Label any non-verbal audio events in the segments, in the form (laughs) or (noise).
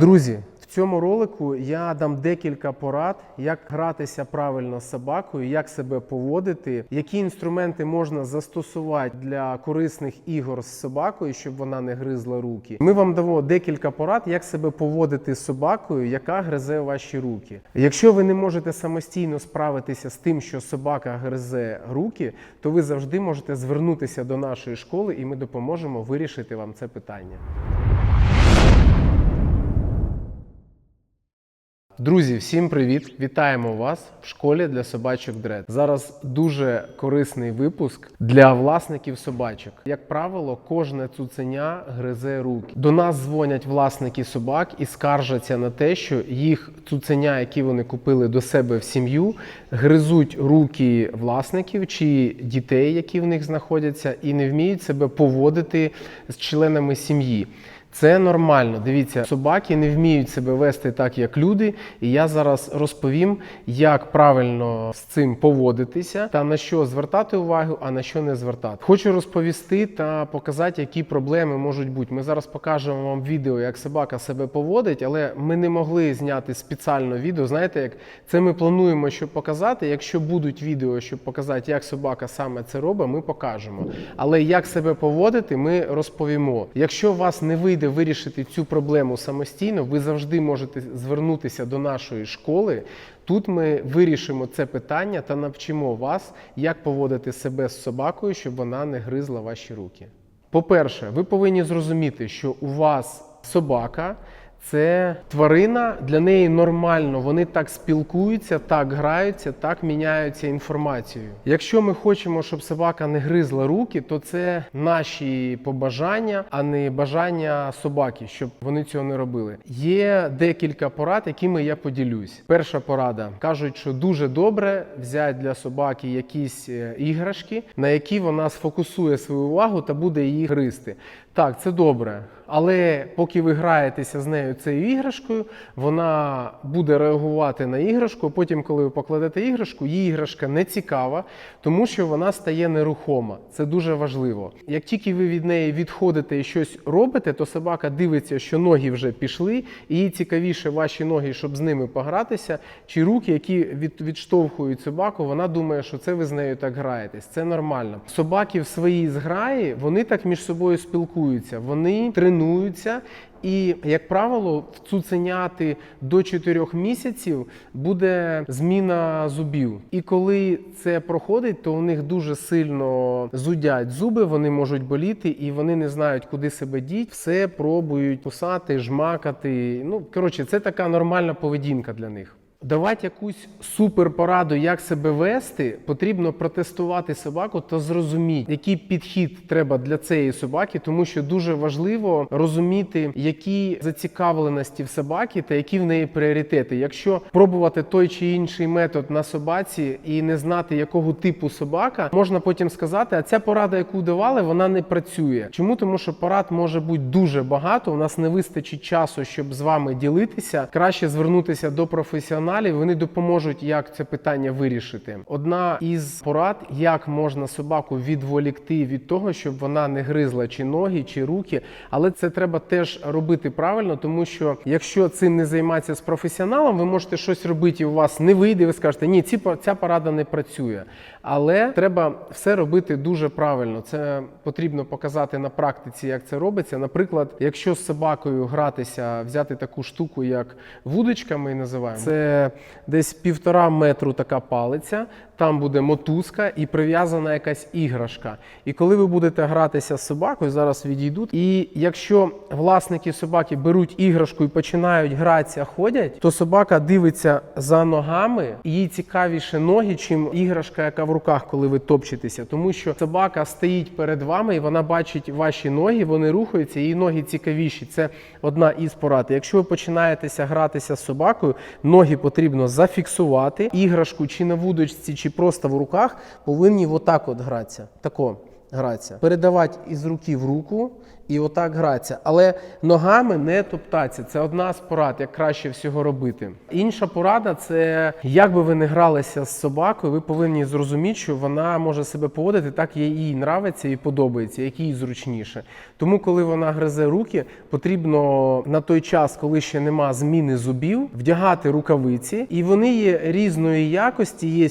Друзі, в цьому ролику я дам декілька порад, як гратися правильно з собакою, як себе поводити, які інструменти можна застосувати для корисних ігор з собакою, щоб вона не гризла руки. Ми вам дамо декілька порад, як себе поводити з собакою, яка гризе ваші руки. Якщо ви не можете самостійно справитися з тим, що собака гризе руки, то ви завжди можете звернутися до нашої школи, і ми допоможемо вирішити вам це питання. Друзі, всім привіт! Вітаємо вас в школі для собачок Дред. Зараз дуже корисний випуск для власників собачок. Як правило, кожне цуценя гризе руки. До нас дзвонять власники собак і скаржаться на те, що їх цуценя, які вони купили до себе в сім'ю, гризуть руки власників чи дітей, які в них знаходяться, і не вміють себе поводити з членами сім'ї. Це нормально. Дивіться, собаки не вміють себе вести так, як люди. І я зараз розповім, як правильно з цим поводитися та на що звертати увагу, а на що не звертати. Хочу розповісти та показати, які проблеми можуть бути. Ми зараз покажемо вам відео, як собака себе поводить, але ми не могли зняти спеціально відео. Знаєте, як це ми плануємо, щоб показати. Якщо будуть відео, щоб показати, як собака саме це робить, ми покажемо. Але як себе поводити, ми розповімо. Якщо у вас не вийде вирішити цю проблему самостійно, ви завжди можете звернутися до нашої школи. Тут ми вирішимо це питання та навчимо вас, як поводити себе з собакою, щоб вона не гризла ваші руки. По-перше, ви повинні зрозуміти, що у вас собака. Це тварина, для неї нормально. Вони так спілкуються, так граються, так міняються інформацією. Якщо ми хочемо, щоб собака не гризла руки, то це наші побажання, а не бажання собаки, щоб вони цього не робили. Є декілька порад, якими я поділюсь. Перша порада кажуть, що дуже добре взяти для собаки якісь е, іграшки, на які вона сфокусує свою увагу та буде її гризти. Так, це добре. Але поки ви граєтеся з нею цією іграшкою, вона буде реагувати на іграшку. Потім, коли ви покладете іграшку, їй іграшка не цікава, тому що вона стає нерухома. Це дуже важливо. Як тільки ви від неї відходите і щось робите, то собака дивиться, що ноги вже пішли, і їй цікавіше ваші ноги, щоб з ними погратися, чи руки, які від, відштовхують собаку, вона думає, що це ви з нею так граєтесь. Це нормально. Собаки в своїй зграї вони так між собою спілкуються, вони тренуються. І, як правило, в цуценяти до 4 місяців буде зміна зубів. І коли це проходить, то у них дуже сильно зудять зуби, вони можуть боліти, і вони не знають, куди себе діть. Все пробують кусати, жмакати. Ну коротше, це така нормальна поведінка для них. Давати якусь суперпораду, як себе вести, потрібно протестувати собаку та зрозуміти, який підхід треба для цієї собаки, тому що дуже важливо розуміти, які зацікавленості в собаки та які в неї пріоритети. Якщо пробувати той чи інший метод на собаці і не знати, якого типу собака, можна потім сказати, а ця порада, яку давали, вона не працює. Чому? Тому що порад може бути дуже багато. У нас не вистачить часу, щоб з вами ділитися. Краще звернутися до професіоналів професіоналів, вони допоможуть, як це питання вирішити. Одна із порад, як можна собаку відволікти від того, щоб вона не гризла чи ноги, чи руки. Але це треба теж робити правильно, тому що якщо цим не займатися з професіоналом, ви можете щось робити, і у вас не вийде. Ви скажете, ні, ці ця порада не працює. Але треба все робити дуже правильно. Це потрібно показати на практиці, як це робиться. Наприклад, якщо з собакою гратися, взяти таку штуку, як вудочка, ми називаємо. Це десь півтора метру така палиця, там буде мотузка і прив'язана якась іграшка. І коли ви будете гратися з собакою, зараз відійдуть. І якщо власники собаки беруть іграшку і починають гратися, ходять, то собака дивиться за ногами, і їй цікавіше ноги, чим іграшка, яка в руках, коли ви топчетеся. Тому що собака стоїть перед вами і вона бачить ваші ноги, вони рухаються, її ноги цікавіші. Це одна із порад. Якщо ви починаєтеся гратися з собакою, ноги потрібно зафіксувати, іграшку чи на вудочці, чи просто в руках повинні отак от гратися. Тако гратися. Передавати із руки в руку і отак гратися. Але ногами не топтаться. Це одна з порад, як краще всього робити. Інша порада це як би ви не гралися з собакою, ви повинні зрозуміти, що вона може себе поводити так, як їй нравиться і подобається, як їй зручніше. Тому, коли вона гризе руки, потрібно на той час, коли ще нема зміни зубів, вдягати рукавиці, і вони є різної якості, є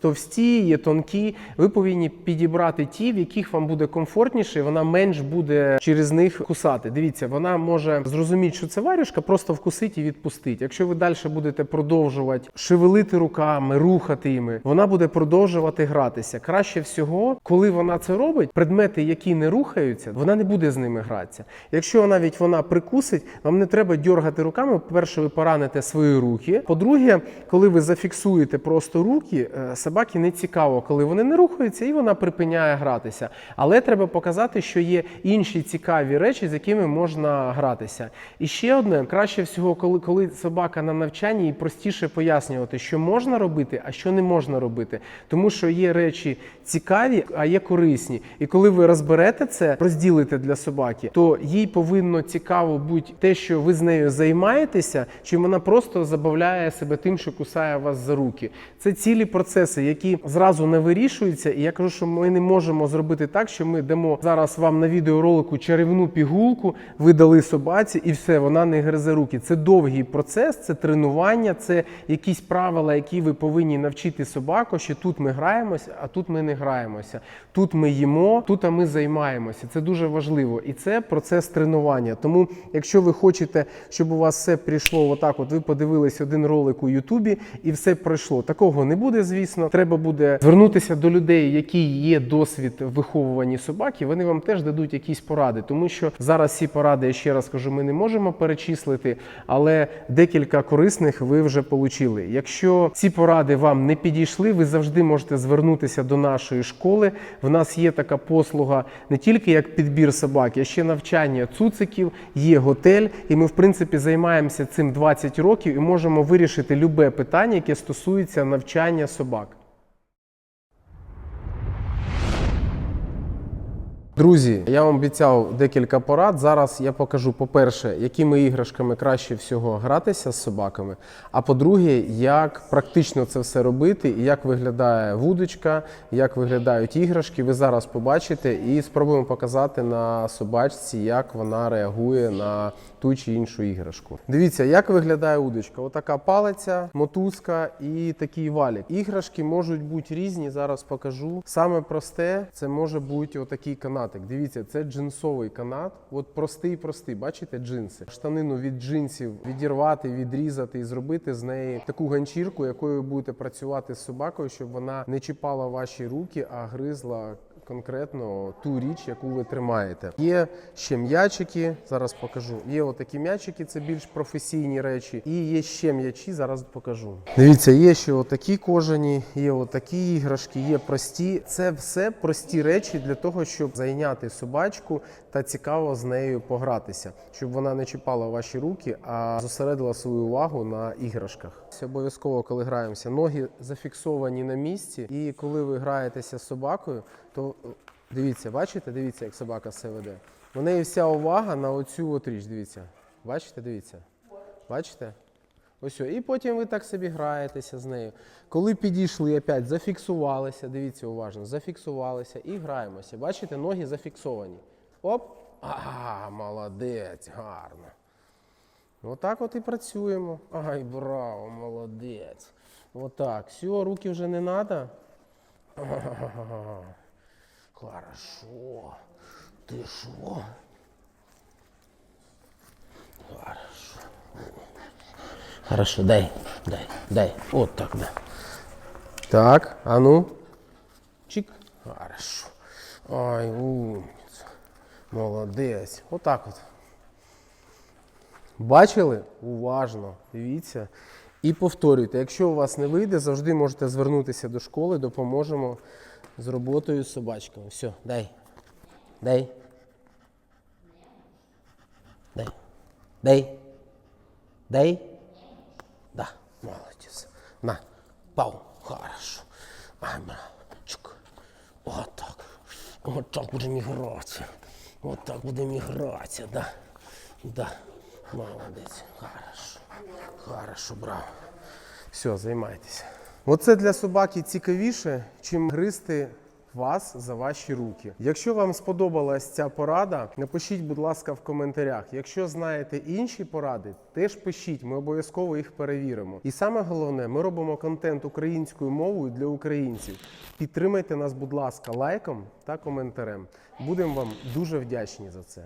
товсті, є тонкі. Ви повинні підібрати ті, в яких вам буде комфортніше, і вона менш буде через них кусати. Дивіться, вона може зрозуміти, що це варюшка, просто вкусить і відпустить. Якщо ви далі будете продовжувати шевелити руками, рухати їми, вона буде продовжувати гратися. Краще всього, коли вона це робить, предмети, які не рухаються, вона не буде з ними гратися. Якщо навіть вона прикусить, вам не треба дьоргати руками. По-перше, ви пораните свої руки. По-друге, коли ви зафіксуєте просто руки, е, собаки не цікаво, коли вони не рухаються, і вона припиняє гратися. Але треба показати, що є інші цікаві речі, з якими можна гратися. І ще одне, краще всього, коли, коли собака на навчанні, і простіше пояснювати, що можна робити, а що не можна робити. Тому що є речі цікаві, а є корисні. І коли ви розберете це, розділите для собаки, то їй повинно цікаво бути те, що ви з нею займаєтеся, чи вона просто забавляє себе тим, що кусає вас за руки. Це цілі процеси, які зразу не вирішуються. І я кажу, що ми не можемо зробити так, що ми дамо зараз вам на відеоролику чарівну пігулку, ви дали собаці, і все, вона не гризе руки. Це довгий процес, це тренування, це якісь правила, які ви повинні навчити собаку, що тут ми граємося, а тут ми не граємося. Тут ми їмо, тут а ми займаємося. Це дуже важливо. І це процес тренування. Тому, якщо ви хочете, щоб у вас все прийшло отак, от ви подивились один ролик у Ютубі і все пройшло. Такого не буде, звісно. Треба буде звернутися до людей, які є досвід в виховуванні собаки. Вони вам теж дадуть якісь поради, тому що зараз ці поради, я ще раз кажу, ми не можемо перечислити, але декілька корисних ви вже получили. Якщо ці поради вам не підійшли, ви завжди можете звернутися до нашої школи. В нас є така послуга не тільки як підбір собак, а ще навчання цуциків, є готель, і ми, в принципі, займаємося цим 20 років і можемо вирішити любе питання, яке стосується навчання собак. Друзі, я вам обіцяв декілька порад. Зараз я покажу, по-перше, якими іграшками краще всього гратися з собаками. А по-друге, як практично це все робити, і як виглядає вудочка, як виглядають іграшки. Ви зараз побачите і спробуємо показати на собачці, як вона реагує на ту чи іншу іграшку. Дивіться, як виглядає удочка. Отака палиця, мотузка і такий валік. Іграшки можуть бути різні. Зараз покажу. Саме просте це може бути отакий канатик. Дивіться, це джинсовий канат. От простий, простий. Бачите, джинси. Штанину від джинсів відірвати, відрізати і зробити з неї таку ганчірку, якою ви будете працювати з собакою, щоб вона не чіпала ваші руки, а гризла конкретно ту річ, яку ви тримаєте. Є ще м'ячики, зараз покажу. Є отакі м'ячики, це більш професійні речі. І є ще м'ячі, зараз покажу. Дивіться, є ще отакі кожані, є отакі іграшки, є прості. Це все прості речі для того, щоб зайняти собачку та цікаво з нею погратися, щоб вона не чіпала ваші руки, а зосередила свою увагу на іграшках. Це обов'язково, коли граємося, ноги зафіксовані на місці, і коли ви граєтеся з собакою, то е, дивіться, бачите, дивіться, як собака все веде. У неї вся увага на оцю от річ. Дивіться. Бачите, дивіться. Бачите? Ось. І потім ви так собі граєтеся з нею. Коли підійшли, опять зафіксувалися, дивіться уважно, зафіксувалися і граємося. Бачите, ноги зафіксовані. Оп! А, молодець, гарно. Отак от і працюємо. Ай, браво, молодець. Отак. Все, руки вже не треба. (laughs) Хорошо. Ти що? Хорошо. Хорошо, дай, дай, дай. Вот так, да. Так, а ну. Чик. Хорошо. Ай, умниця. Молодець. Отак от. Бачили? Уважно. Дивіться. І повторюйте. Якщо у вас не вийде, завжди можете звернутися до школи, допоможемо з роботою з собачками. Все, дай. Дай. Дай. Дай. Дай. Да, молодец. На, пау, хорошо. Бра, чук. Вот так. Вот так будем играть. От так будемо і гратися, да. Да. Молодець. Хорошо. Хорошо, браво. Все, займайтеся. Оце для собаки цікавіше, чим гризти вас за ваші руки. Якщо вам сподобалась ця порада, напишіть, будь ласка, в коментарях. Якщо знаєте інші поради, теж пишіть, ми обов'язково їх перевіримо. І саме головне, ми робимо контент українською мовою для українців. Підтримайте нас, будь ласка, лайком та коментарем. Будемо вам дуже вдячні за це.